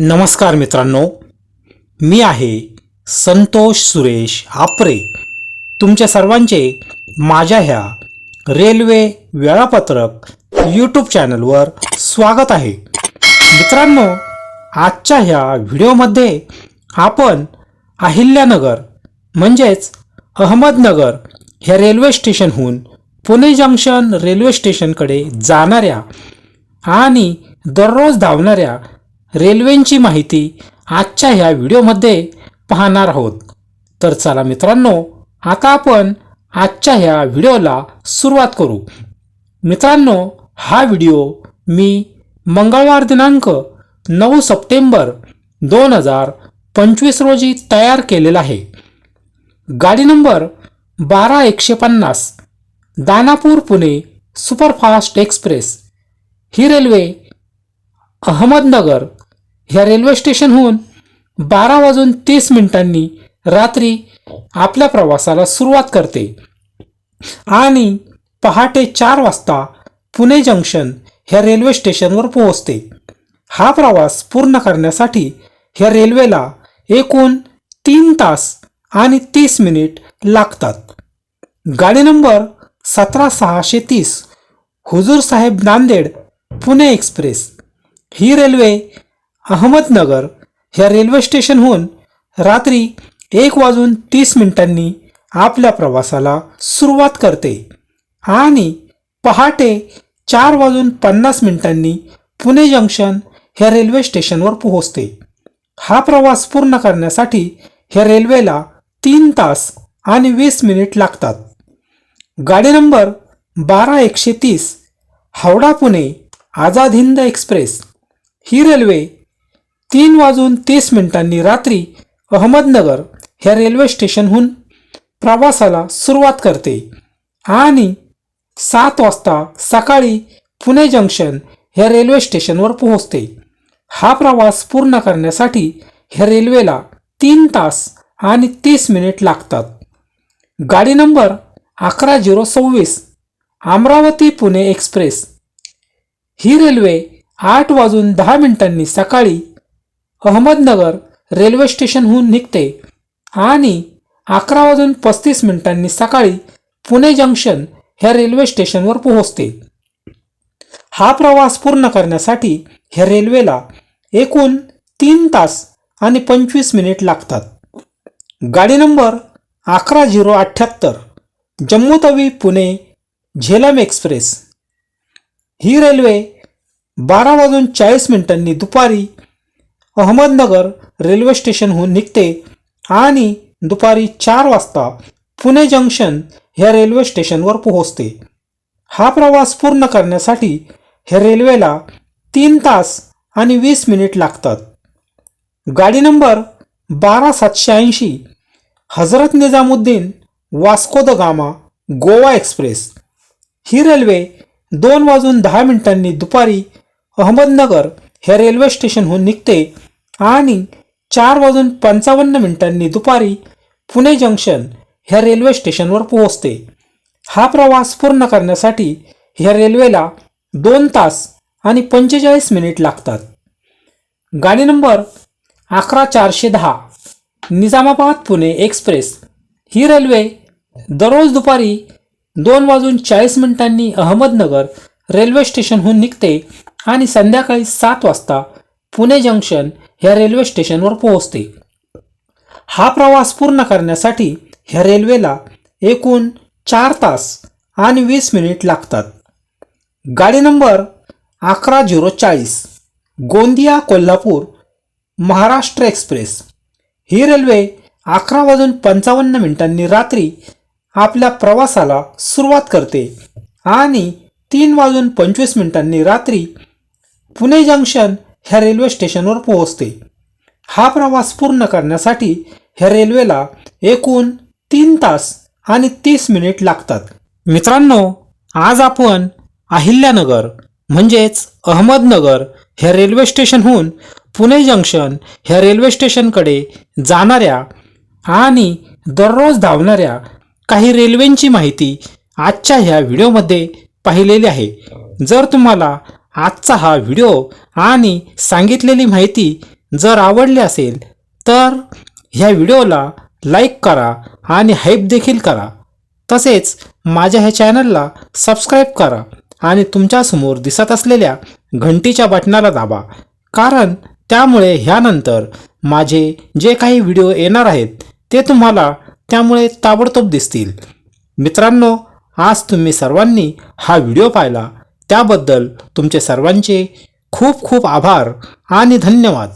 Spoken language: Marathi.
नमस्कार मित्रांनो मी आहे संतोष सुरेश आपरे तुमच्या सर्वांचे माझ्या ह्या रेल्वे वेळापत्रक यूट्यूब चॅनलवर स्वागत आहे. मित्रांनो आजच्या ह्या व्हिडिओमध्ये आपण अहिल्यानगर म्हणजेच अहमदनगर ह्या रेल्वे स्टेशनहून पुणे जंक्शन रेल्वे स्टेशनकडे जाणाऱ्या आणि दररोज धावणाऱ्या रेल्वेंची माहिती आजच्या ह्या व्हिडिओमध्ये पाहणार आहोत. तर चला मित्रांनो आता आपण आजच्या ह्या व्हिडिओला सुरुवात करू. मित्रांनो हा व्हिडिओ मी मंगळवार दिनांक नऊ सप्टेंबर दोन हजार पंचवीस रोजी तयार केलेला आहे. गाडी नंबर बारा एकशे पन्नास दानापूर पुणे सुपरफास्ट एक्सप्रेस. ही रेल्वे अहमदनगर ह्या रेल्वे स्टेशनहून बारा वाजून तीस मिनिटांनी रात्री आपल्या प्रवासाला सुरुवात करते. आणि पहाटे चार वाजता पुणे जंक्शन ह्या रेल्वे स्टेशनवर पोहोचते. हा प्रवास पूर्ण करण्यासाठी ह्या रेल्वेला एकूण तीन तास आणि तीस मिनिट लागतात. गाडी नंबर सतरा सहाशे तीस हुजूर साहेब नांदेड पुणे एक्सप्रेस. ही रेल्वे अहमदनगर ह्या रेल्वे स्टेशनहून रात्री एक वाजून तीस मिनिटांनी आपल्या प्रवासाला सुरुवात करते. आणि पहाटे चार वाजून पन्नास मिनिटांनी पुणे जंक्शन ह्या रेल्वे स्टेशनवर पोहोचते. हा प्रवास पूर्ण करण्यासाठी ह्या रेल्वेला तीन तास आणि वीस मिनिट लागतात. गाडी नंबर बारा एकशे तीस हावडा पुणे आझाद हिंद एक्सप्रेस ही रेल्वे तीन वाजून तीस मिनिटांनी रात्री अहमदनगर ह्या रेल्वे स्टेशनहून प्रवासाला सुरुवात करते. आणि सात वाजता सकाळी पुणे जंक्शन ह्या रेल्वे स्टेशनवर पोहोचते. हा प्रवास पूर्ण करण्यासाठी ह्या रेल्वेला तीन तास आणि तीस मिनिट लागतात. गाडी नंबर अकरा झिरो सव्वीस अमरावती पुणे एक्सप्रेस. ही रेल्वे आठ वाजून दहा मिनिटांनी सकाळी अहमदनगर रेल्वे स्टेशनहून निघते आणि अकरा वाजून पस्तीस मिनिटांनी सकाळी पुणे जंक्शन ह्या रेल्वे स्टेशनवर पोहोचते. हा प्रवास पूर्ण करण्यासाठी ह्या रेल्वेला एकूण तीन तास आणि पंचवीस मिनिट लागतात. गाडी नंबर अकरा झिरो अठ्ठ्याहत्तर जम्मू तवी पुणे झेलम एक्सप्रेस. ही रेल्वे बारा वाजून चाळीस मिनिटांनी दुपारी अहमदनगर रेल्वे स्टेशनहून निघते आणि दुपारी चार वाजता पुणे जंक्शन ह्या रेल्वे स्टेशनवर पोहोचते. हा प्रवास पूर्ण करण्यासाठी ह्या रेल्वेला तीन तास आणि वीस मिनिट लागतात. गाडी नंबर बारा सातशे ऐंशी हजरत निजामुद्दीन वास्को द गामा गोवा एक्सप्रेस. ही रेल्वे दोन वाजून दहा मिनिटांनी दुपारी अहमदनगर ह्या रेल्वे स्टेशनहून निघते आणि चार वाजून पंचावन्न मिनिटांनी दुपारी पुणे जंक्शन ह्या रेल्वे स्टेशनवर पोहोचते. हा प्रवास पूर्ण करण्यासाठी ह्या रेल्वेला दोन तास आणि पंचेचाळीस मिनिट लागतात. गाडी नंबर अकरा चारशे दहा निजामाबाद पुणे एक्सप्रेस. ही रेल्वे दररोज दुपारी दोन वाजून चाळीस मिनिटांनी अहमदनगर रेल्वे स्टेशनहून निघते आणि संध्याकाळी सात वाजता पुणे जंक्शन ह्या रेल्वे स्टेशनवर पोहोचते. हा प्रवास पूर्ण करण्यासाठी ह्या रेल्वेला एकूण चार तास आणि वीस मिनिट लागतात. गाडी नंबर अकरा झिरो चाळीस गोंदिया कोल्हापूर महाराष्ट्र एक्सप्रेस. ही रेल्वे अकरा वाजून पंचावन्न मिनिटांनी रात्री आपल्या प्रवासाला सुरुवात करते आणि तीन वाजून पंचवीस मिनिटांनी रात्री पुणे जंक्शन ह्या रेल्वे स्टेशनवर पोहोचते. हा प्रवास पूर्ण करण्यासाठी ह्या रेल्वेला एकूण तीन तास आणि तीस मिनिट लागतात. मित्रांनो आज आपण अहिल्यानगर म्हणजेच अहमदनगर ह्या रेल्वे स्टेशनहून पुणे जंक्शन ह्या रेल्वे स्टेशनकडे जाणाऱ्या आणि दररोज धावणाऱ्या काही रेल्वेंची माहिती आजच्या ह्या व्हिडिओमध्ये पाहिलेली आहे. जर तुम्हाला आजचा हा व्हिडिओ आणि सांगितलेली माहिती जर आवडली असेल तर ह्या व्हिडिओला लाईक करा आणि हाईप देखील करा. तसेच माझ्या ह्या चॅनलला सबस्क्राईब करा आणि तुमच्यासमोर दिसत असलेल्या घंटीच्या बटनाला दाबा. कारण त्यामुळे ह्यानंतर माझे जे काही व्हिडिओ येणार आहेत ते तुम्हाला त्यामुळे ताबडतोब दिसतील. मित्रांनो आज तुम्ही सर्वांनी हा व्हिडिओ पाहिला त्याबद्दल तुमचे सर्वांचे खूप खूप आभार आणि धन्यवाद.